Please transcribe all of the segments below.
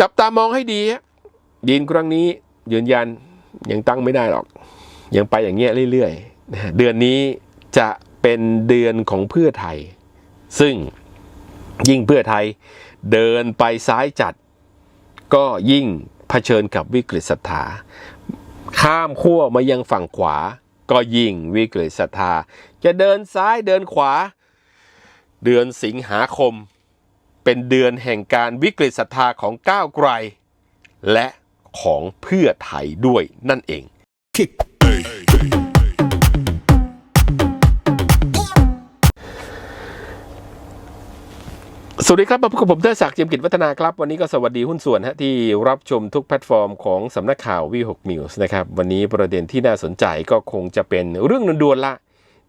จับตามองให้ดีฮะยีนครั้งนี้ยืนยันยังตั้งไม่ได้หรอก ยังไปอย่างเงี้ยเรื่อยๆเดือนนี้จะเป็นเดือนของเพื่อไทย ซึ่งยิ่งเพื่อไทยเดินไปซ้ายจัด ก็ยิ่งเผชิญกับวิกฤตศรัทธาข้ามขั้วมายังฝั่งขวา ก็ยิ่งวิกฤตศรัทธาจะเดินซ้ายเดินขวา เดือนสิงหาคม เป็นเดือนแห่งการวิกฤตศรัทธาของก้าวไกล และของเพื่อไทยด้วยนั่นเองสวัสดีครับมาพบกับผมเทอศักดิ์เจียมกิจวัฒนาครับ วันนี้ก็สวัสดีหุ้นส่วนฮะที่รับชมทุกแพลตฟอร์มของสำนักข่าววีหกนิวส์นะครับ วันนี้ประเด็นที่น่าสนใจก็คงจะเป็นเรื่องด่วนๆละ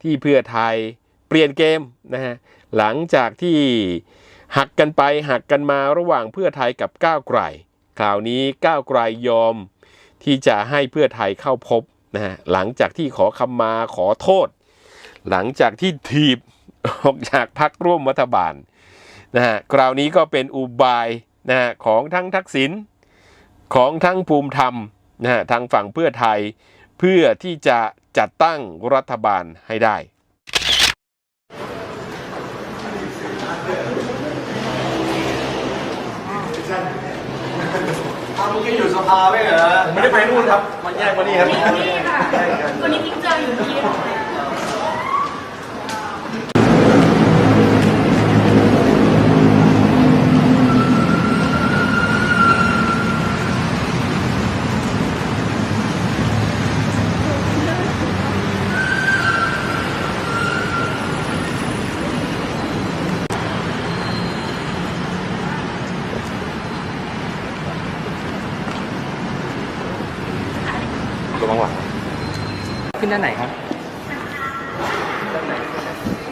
ที่เพื่อไทยเปลี่ยนเกมนะฮะหลังจากที่ หักกันไปหักกันมาระหว่างเพื่อไทยกับก้าวไกลคราวนี้ก้าวไกลยอมที่จะให้เพื่อไทยเข้าพบนะฮะหลังจากที่ขอคำมาขอโทษ หลังจากที่ถีบออกจากพักร่วมรัฐบาลนะฮะคราวนี้ก็เป็นอุบายนะฮะของทั้งทักษิณของทั้งภูมิธรรมนะฮะทางฝั่งเพื่อไทย เพื่อที่จะจัดตั้งรัฐบาลให้ได้ อ้าวเมื่อกี้อยู่สภาไม่เหรอ ผมไม่ได้ไปนู่นครับ มันแยกมานี่ครับ นี่ค่ะ ตัวนี้พิกเจออยู่ที่ ระวังหลัง ขึ้นด้านไหนครับ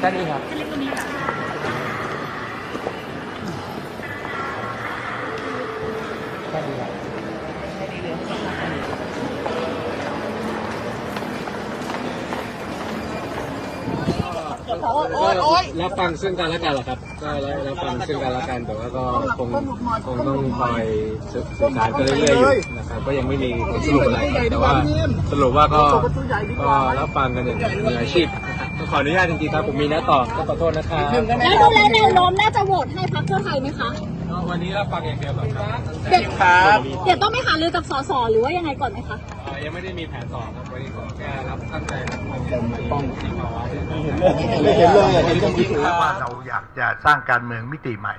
ด้านนี้ค รับฟังซึ่งกันและกันเหรอครับ ก็รับฟังซึ่งกันและกันแต่ว่าก็คงคงต้องคอยสื่อสารกันเรื่อยๆอยู่นะครับก็ยังไม่มีสรุปอะไรแต่ว่าสรุปว่าก็ก็รับฟังกันอย่างมืออาชีพ ขออนุญาตจริงๆครับผมมีนัดต่อก็ขอโทษนะครับแล้วดูแลแนวโน้มน่าจะโหวตให้พรรคเพื่อไทยไหมคะก็วันนี้รับฟังอย่างเดียวเหรอครับเดี๋ยวครับเดี๋ยวต้องไปหารือกับสสหรือว่ายังไงก่อนไหมคะ เอ่อยังไม่ได้มีแผนต่อครับวันนี้ขอแค่รับตั้งใจรับฟังอย่างป้องที่ภาวะเนี่ยไม่เห็นเลยเห็นจริงเพราะว่าเราอยากจะสร้างการเมืองมิติใหม่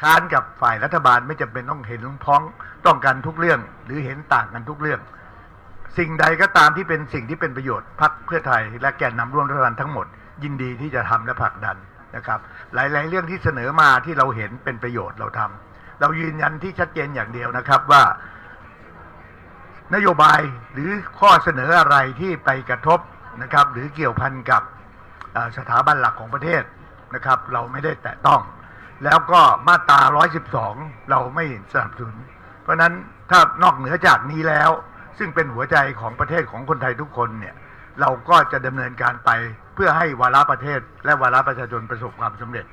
ค้านกับฝ่ายรัฐบาลไม่จำเป็นต้องเห็นพ้องต้องกันทุกเรื่อง หรือเห็นต่างกันทุกเรื่อง สิ่งใดก็ตามที่เป็นสิ่งที่เป็นประโยชน์พรรคเพื่อไทย และแกนนำร่วมรัฐบาลทั้งหมด ยินดีที่จะทำและผลักดันนะครับ หลาย ๆ เรื่องที่เสนอมาที่เราเห็นเป็นประโยชน์เราทำเรายืนยันที่ชัดเจนอย่างเดียวนะครับว่านโยบายหรือข้อเสนออะไรที่ไปกระทบนะครับ หรือเกี่ยวพันกับสถาบันหลักของประเทศนะครับ เราไม่ได้แตะต้อง แล้วก็มาตรา 112 เราไม่สนับสนุน เพราะนั้นถ้านอกเหนือจากนี้แล้ว ซึ่งเป็นหัวใจของประเทศของคนไทยทุกคนเนี่ยเราก็จะดำเนินการไปเพื่อให้วาระประเทศ และวาระประชาชนประสบความสำเร็จ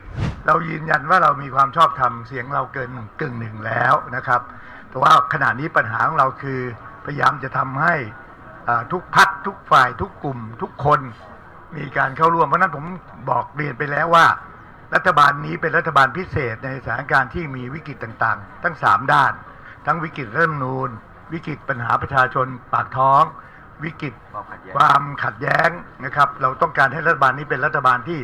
เรายืนยันว่าเรามีความชอบธรรมเสียงเราเกินกึ่งหนึ่งแล้วนะครับ แต่ว่าขณะนี้ปัญหาของเราคือพยายามจะทำให้ทุกพักทุกฝ่ายทุกกลุ่ม ทุกคนมีการเข้าร่วม เพราะนั้นผมบอกเรียนไปแล้วว่า รัฐบาลนี้เป็นรัฐบาลพิเศษในสถานการณ์ที่มีวิกฤตต่างๆ ทั้งสามด้าน ทั้งวิกฤตเริ่มนูน วิกฤตปัญหาประชาชนปากท้อง วิกฤตความขัดแย้งนะครับ เราต้องการให้รัฐบาลนี้เป็นรัฐบาลที่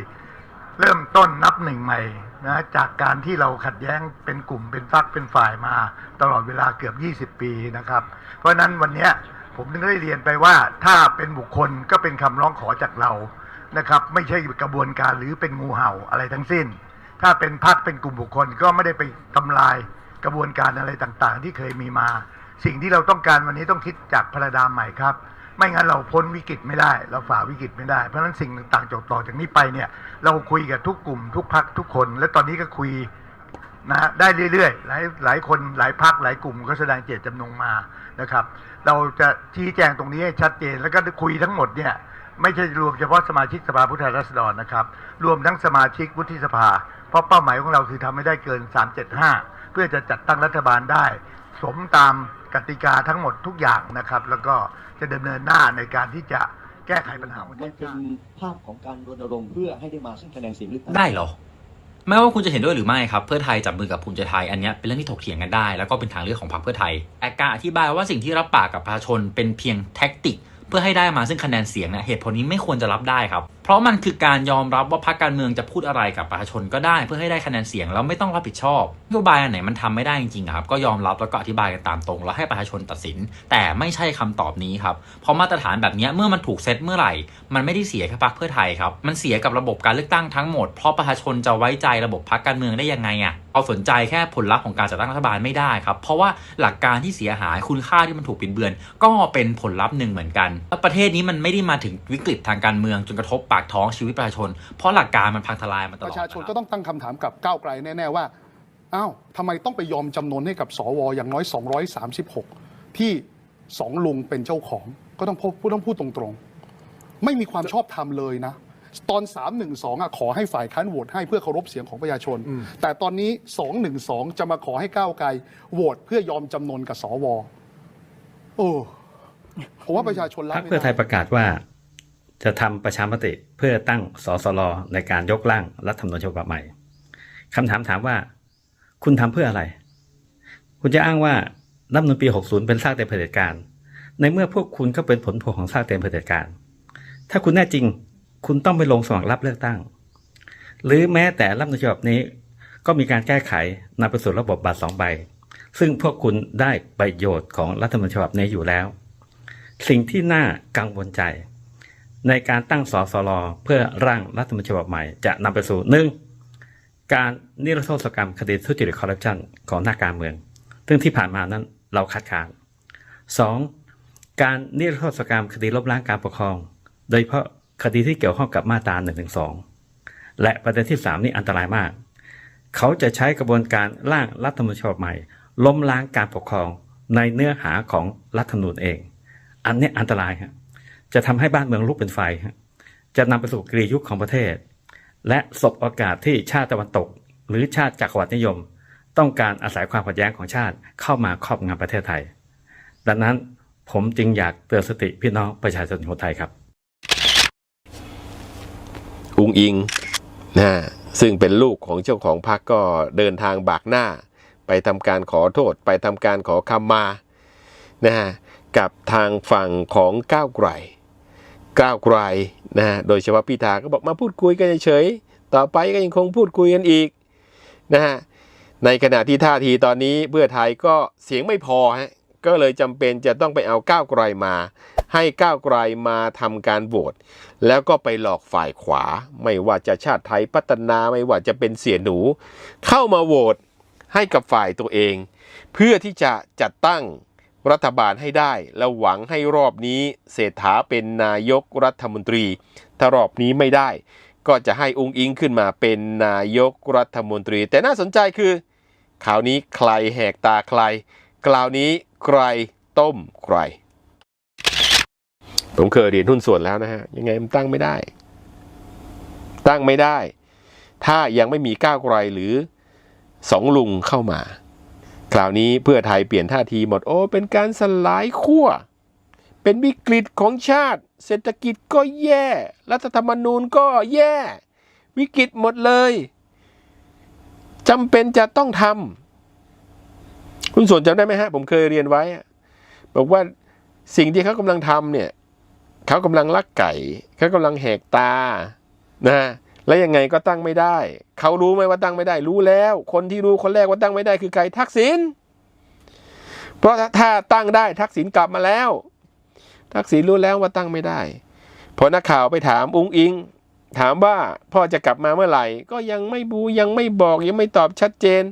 เริ่มต้นนับหนึ่งใหม่นะจากการที่เราขัดแย้งเป็นกลุ่มเป็นฝักเป็นฝ่ายมา ตลอดเวลาเกือบ 20 ปีนะครับ เพราะฉะนั้นวันเนี้ยผมถึงได้เรียนไปว่าถ้าเป็นบุคคลก็เป็นคำร้องขอจากเรานะครับ ไม่ใช่กระบวนการหรือเป็นงูเห่าอะไรทั้งสิ้น ถ้าเป็นพรรคเป็นกลุ่มบุคคลก็ไม่ได้ไปทำลายกระบวนการอะไรต่างๆ ที่เคยมีมา สิ่งที่เราต้องการวันนี้ต้องคิดจากพระดามใหม่ครับ ไม่งั้นเราพ้นวิกฤตไม่ได้ เราฝ่าวิกฤตไม่ได้ เพราะฉะนั้นสิ่งต่างๆจบต่อจากนี้ไปเนี่ย เราคุยกับทุกกลุ่มทุกพักทุกคน และตอนนี้ก็คุยนะฮะได้เรื่อยๆ หลายหลายคนหลายพักหลายกลุ่มก็แสดงเจตจำนงมานะครับ เราจะชี้แจงตรงนี้ให้ชัดเจนแล้วก็คุยทั้งหมดเนี่ยไม่ใช่รวมเฉพาะสมาชิกสภาผู้แทนราษฎรนะครับ รวมทั้งสมาชิกวุฒิสภา เพราะเป้าหมายของเราคือทำให้ได้เกิน 375 เพื่อจะจัดตั้งรัฐบาลได้ สมตาม กติกาทั้งหมดทุกอย่างนะครับ แล้วก็จะดำเนินหน้าในการที่จะแก้ไขปัญหาประเทมันศเป็นชาติภาพของการรณรงค์เพื่อให้ได้มาซึ่งคะแนนเสียงเลือกตั้งได้เหรอไม่ว่าคุณจะเห็นด้วยหรือไม่ครับ เพื่อไทยจับมือกับภูมิใจไทยอันเนี้ยเป็นเรื่องที่ถกเถียงกันได้ แล้วก็เป็นทางเลือกของพรรคเพื่อไทยแต่การอธิบายว่าสิ่งที่รับปากกับประชาชนเป็นเพียงแท็กติก เพื่อให้ได้มาซึ่งคะแนนเสียงเนี่ยเหตุผลนี้ไม่ควรจะรับได้ครับเพราะมันคือการยอมรับว่าพรรคการเมืองจะพูดอะไรกับประชาชนก็ได้เพื่อให้ได้คะแนนเสียงแล้วไม่ต้องรับผิดชอบนโยบายอันไหนมันทำไม่ได้จริงๆครับก็ยอมรับแล้วก็อธิบายกันตามตรง แล้วให้ประชาชนตัดสิน แต่ไม่ใช่คำตอบนี้ครับเพราะมาตรฐานแบบนี้เมื่อมันถูกเซตเมื่อไหร่ มันไม่ได้เสียแค่พรรคเพื่อไทยครับมันเสียกับระบบการเลือกตั้งทั้งหมดเพราะประชาชนจะไว้ใจระบบพรรคการเมืองได้ยังไงอะ่ะเอาสนใจแค่ผลลัพธ์ของการจัดตั้งรัฐบาลไม่ได้ครับเพราะว่าหลักการที่เสียหายคุณค่าที่มันถูกปิดเบือน ก็เป็นผลลัพธ์หนึ่งเหมือนกันแล้วประเทศนี้มันไม่ได้มาถึงวิกฤตทางการเมืองจนกระทบปากท้องชีวิตประชาชน เพราะหลักการมันพังทลายมาตลอดประชาชนคก็รับต้องตั้งคำถามกับก้าวไกลแน่ๆว่าอ้าวทำไมต้องไปยอมจำนนให้กับสวอย่างน้อย 236 ที่สองลุงเป็นเจ้าของก็ต้องพูดต้องพูดตรงๆ ไม่มีความชอบธรรมเลยนะ ตอน 312อะขอให้ฝ่ายค้านโหวตให้เพื่อเคารพเสียงของประชาชน แต่ตอนนี้ 212 จะมาขอให้ก้าวไกลโหวตเพื่อยอมจำนนกับสวโอ้ผมว่าประชาชนรับพรรคไม่เพื่อไทยได้ประกาศว่า จะทำประชามติเพื่อตั้งสสลในการยกร่างรัฐธรรมนูญฉบับใหม่คำถามถามว่า คุณทำเพื่ออะไร คุณจะอ้างว่ารัฐธรรมนูญปี 60 เป็นซากเต็มเผด็จการ ในเมื่อพวกคุณก็เป็นผลพวงของซากเต็มเผด็จการ ถ้าคุณแน่จริง คุณต้องไปลงสมัครรับเลือกตั้ง หรือแม้แต่รัฐธรรมนูญฉบับนี้ ก็มีการแก้ไขนำไปสู่ระบบบัตรสองใบ ซึ่งพวกคุณได้ประโยชน์ของรัฐธรรมนูญฉบับนี้อยู่แล้ว สิ่งที่น่ากังวลใจ ในการตั้งสสลเพื่อร่างรัฐธรรมนูญฉบับใหม่จะนำไปสู่หนึ่งการนิรโทษกรรมคดีทุจริตคอร์รัปชันของหน้าการเมือง ซึ่งที่ผ่านมานั้นเราคัดค้านสองการนิรโทษกรรมคดีล้มล้างการปกครอง โดยเฉพาะคดีที่เกี่ยวข้องกับมาตรา1นึและประเด็นที่สามนี่อันตรายมาก เขาจะใช้กระบวนการร่างรัฐธรรมนูญฉบับใหม่ ล้มล้างการปกครองในเนื้อหาของรัฐธรรมนูญเอง อันนี้อันตรายครับ จะทำให้บ้านเมืองลุกเป็นไฟ จะนำไปสู่กรียุคของประเทศ และสบโอกาสที่ชาติตะวันตก หรือชาติจักรวรรดินิยม ต้องการอาศัยความขัดแย้งของชาติเข้ามาครอบงำประเทศไทย ดังนั้นผมจึงอยากเตือนสติพี่น้องประชาชนคนไทยครับอุงอิงนะซึ่งเป็นลูกของเจ้าของพรรคก็เดินทางบากหน้า ไปทำการขอโทษ ไปทำการขอคำมานะฮะกับทางฝั่งของก้าวไกล ก้าวไกลนะฮะโดยเฉพาะพิธาก็บอกมาพูดคุยกันเฉยๆต่อไปก็ยังคงพูดคุยกันอีกนะฮะในขณะที่ท่าทีตอนนี้เพื่อไทยก็เสียงไม่พอฮะก็เลยจำเป็นจะต้องไปเอาก้าวไกลมา ให้ก้าวไกลมาทำการโหวตแล้วก็ไปหลอกฝ่ายขวา ไม่ว่าจะชาติไทยพัฒนาไม่ว่าจะเป็นเสียหนู เข้ามาโหวตให้กับฝ่ายตัวเอง เพื่อที่จะจัดตั้ง รัฐบาลให้ได้ และหวังให้รอบนี้เศรษฐาเป็นนายกรัฐมนตรี ถ้ารอบนี้ไม่ได้ ก็จะให้องค์อิงขึ้นมาเป็นนายกรัฐมนตรี แต่น่าสนใจคือข่าวนี้ใครแหกตาใครคราวนี้ใครต้มใคร ผมเคยเรียนหุ้นส่วนแล้วนะฮะ ยังไงมันตั้งไม่ได้ ตั้งไม่ได้ ถ้ายังไม่มีก้าวไกลหรือสองลุงเข้ามา คราวนี้เพื่อไทยเปลี่ยนท่าทีหมดโอ้เป็นการสลายขั้ว เป็นวิกฤตของชาติ เศรษฐกิจก็แย่ รัฐธรรมนูญก็แย่ วิกฤตหมดเลยจำเป็นจะต้องทำคุณส่วนจำได้ไหมฮะ ผมเคยเรียนไว้ บอกว่าสิ่งที่เขากำลังทำเนี่ยเขากำลังลักไก่เขากำลังแหกตานะแล้วยังไงก็ตั้งไม่ได้ เขารู้ไหมว่าตั้งไม่ได้ รู้แล้ว คนที่รู้คนแรกว่าตั้งไม่ได้คือใครทักษิณเพราะถ้าตั้งได้ทักษิณกลับมาแล้ว ทักษิณรู้แล้วว่าตั้งไม่ได้พอนักข่าวไปถามอุ้งอิง ถามว่าพ่อจะกลับมาเมื่อไหร่ ก็ยังไม่บูยังไม่บอกยังไม่ตอบชัดเจน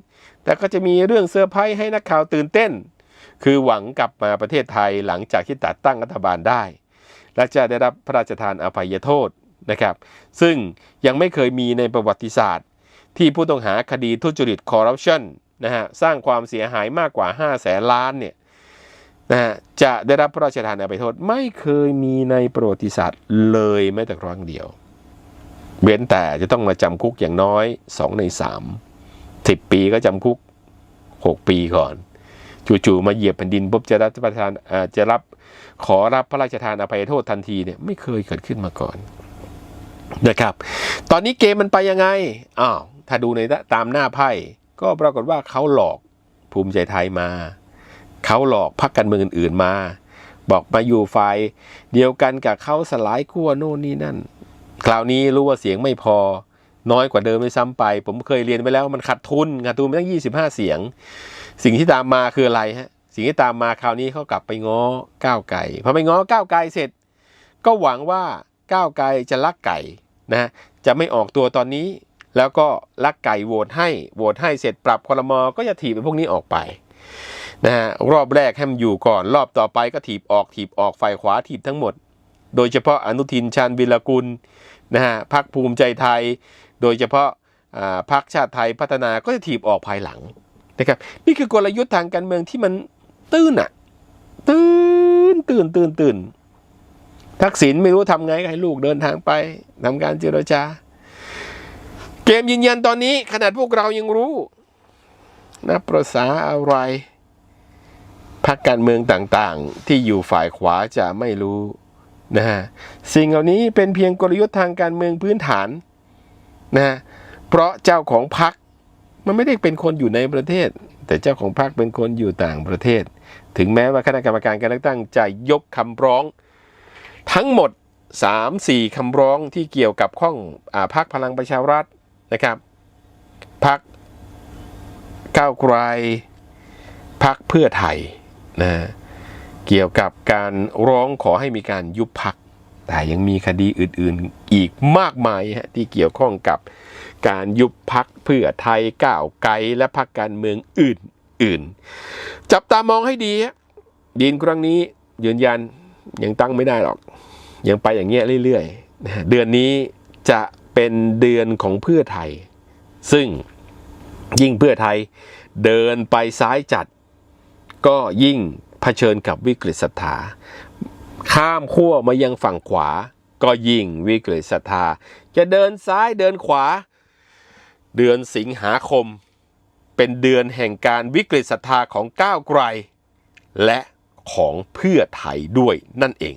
แต่ก็จะมีเรื่องเซอร์ไพรส์ให้นักข่าวตื่นเต้น คือหวังกลับมาประเทศไทยหลังจากที่ตัดตั้งรัฐบาลได้ และจะได้รับพระราชทานอภัยโทษนะครับ ซึ่งยังไม่เคยมีในประวัติศาสตร์ ที่ผู้ต้องหาคดีทุจริตคอร์รัปชันนะฮะสร้างความเสียหายมากกว่า5แสนล้านเนี่ยนะฮะจะได้รับพระราชทานอภัยโทษไม่เคยมีในประวัติศาสตร์เลยแม้แต่ครั้งเดียว เว้นแต่จะต้องมาจำคุกอย่างน้อย 2 ใน 3 10 ปีก็จำคุก 6 ปีก่อนจู่ๆมาเหยียบแผ่นดินปุ๊บจะรับประทานเออจะรับขอรับพระราชทานอภัยโทษทันทีเนี่ยไม่เคยเกิดขึ้นมาก่อนนะครับ ตอนนี้เกมมันไปยังไงอ้าว ถ้าดูในตามหน้าไพ่ก็ปรากฏว่าเขาหลอกภูมิใจไทยมา เขาหลอกพรรคการเมืองอื่นๆมา บอกมาอยู่ฝ่ายเดียวกันกับเขาสลายขั้วโน่นนี่นั่น คราวนี้รู้ว่าเสียงไม่พอ น้อยกว่าเดิมไม่ซ้ำไป ผมเคยเรียนไปแล้วมันขาดทุนขาดทุนไปตั้ง 25 เสียง สิ่งที่ตามมาคืออะไรฮะ สิ่งที่ตามมาคราวนี้เขากลับไปง้อก้าวไก่พอไปง้อก้าวไก่เสร็จ ก็หวังว่าก้าวไกลจะลักไก่นะจะไม่ออกตัวตอนนี้ แล้วก็ลักไก่โหวตให้โหวตให้เสร็จปรับคลมอก็จะถีบไอ้พวกนี้ออกไปนะฮะรอบแรกให้มันอยู่ก่อนรอบต่อไปก็ถีบออกถีบออกฝ่ายขวาถีบทั้งหมด โดยเฉพาะอนุทินชาญวิรกุลนะฮะพักภูมิใจไทย โดยเฉพาะอ่าพรรคชาติไทยพัฒนาก็จะถีบออกภายหลังนะครับนี่คือกลยุทธ์ทางการเมืองที่มันตื้นอะตื้นตื่นตื่นตื่นทักษิณไม่รู้ทำไงก็ให้ลูกเดินทางไปทำการเจรจา เกมยืนยันตอนนี้ขนาดพวกเรายังรู้นะประษาอะไรพรรคการเมืองต่างๆ ที่อยู่ฝ่ายขวาจะไม่รู้นะฮะสิ่งเหล่านี้เป็นเพียงกลยุทธ์ทางการเมืองพื้นฐานนะฮะเพราะเจ้าของพรรคมันไม่ได้เป็นคนอยู่ในประเทศ แต่เจ้าของพรรคเป็นคนอยู่ต่างประเทศ ถึงแม้ว่าคณะกรรมการการเลือกตั้งจะยกคำร้อง ทั้งหมด 3-4 คำร้องที่เกี่ยวกับข้องอาพักพลังประชารัฐ นะครับพักก้าวไกลพักเพื่อไทยนะเกี่ยวกับการร้องขอให้มีการยุบพัก แต่ยังมีคดีอื่นๆอีกมากมายฮะที่เกี่ยวข้องกับการยุบพักเพื่อไทยก้าวไกลและพักการเมืองอื่นๆ จับตามองให้ดีฮะยินครั้งนี้ยืนยันยังตั้งไม่ได้หรอก ยังไปอย่างเงี้ยเรื่อยๆ เดือนนี้จะ เป็นเดือนของเพื่อไทย ซึ่งยิ่งเพื่อไทยเดินไปซ้ายจัด ก็ยิ่งเผชิญกับวิกฤตศรัทธาข้ามขั้วมายังฝั่งขวา ก็ยิ่งวิกฤตศรัทธาจะเดินซ้ายเดินขวา เดือนสิงหาคม เป็นเดือนแห่งการวิกฤตศรัทธาของก้าวไกล และของเพื่อไทยด้วยนั่นเอง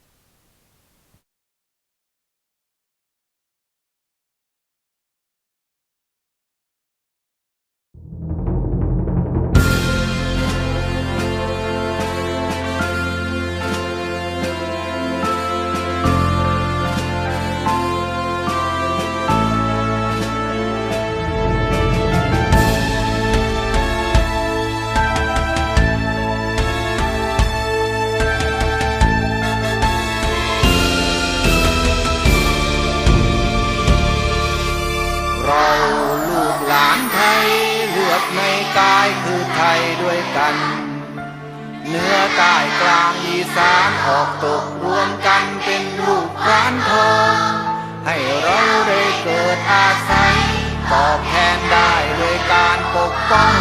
ออกตกรวมกันเป็นลูกร้านทองให้เราได้เกิดอาศัย ตอบแทนได้ด้วยการปกป้อง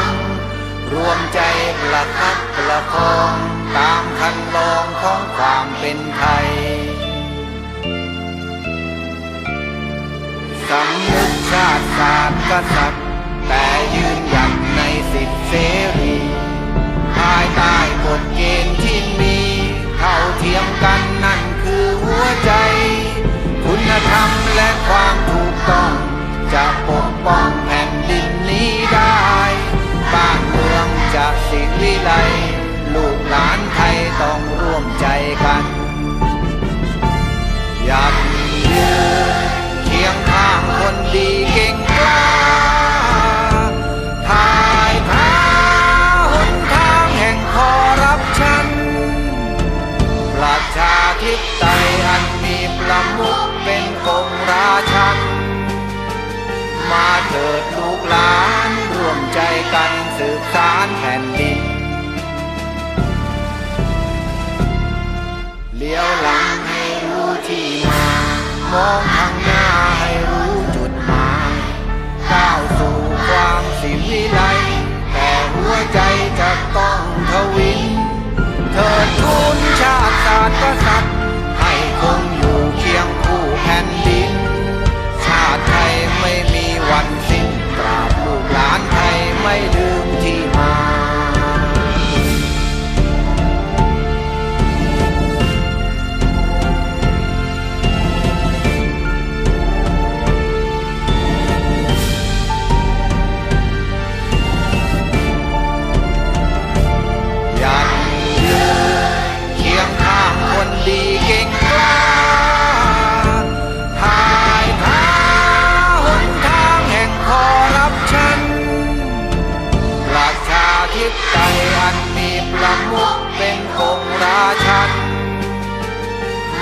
รวมใจประคับประคองตามคันลองของความเป็นไทยสำนึกชาติศาสตร์กษัตริย์แต่ยืนหยัดในสิทธิเสรี ภายใต้กฎเกณฑ์ที่มี เท่าเทียมกันนั่นคือหัวใจ คุณธรรมและความถูกต้อง จะปกป้องแผ่นดินนี้ได้ บ้านเมืองจะสิวิไลลูกหลานไทยต้องร่วมใจกันหยัดยืนเคี ใจกันสืบสารแผ่นดิน เลี้ยวหลังให้รู้ที่มา มองทางหน้าให้รู้จุดหมายก้าวสู่ความสิวิไลแต่หัวใจจะต้องทวิน เธอทูนชาติศาสตร์กษัตริย์ มีประมุขเป็นองค์ราชัน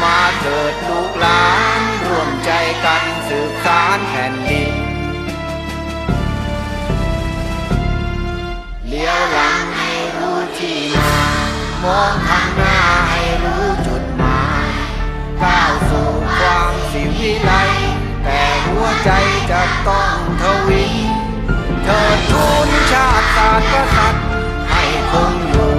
มาเถิดลูกหลานร่วมใจกันสืบสารแผ่นดิน เลี้ยวหลังให้รู้ที่มามองข้างหน้าให้รู้จุดหมายก้าวสู่ความสิวิไลแต่หัวใจจะต้องทวินเถิดทูนชาติศาสตร์กษัตริย์ ให้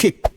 kick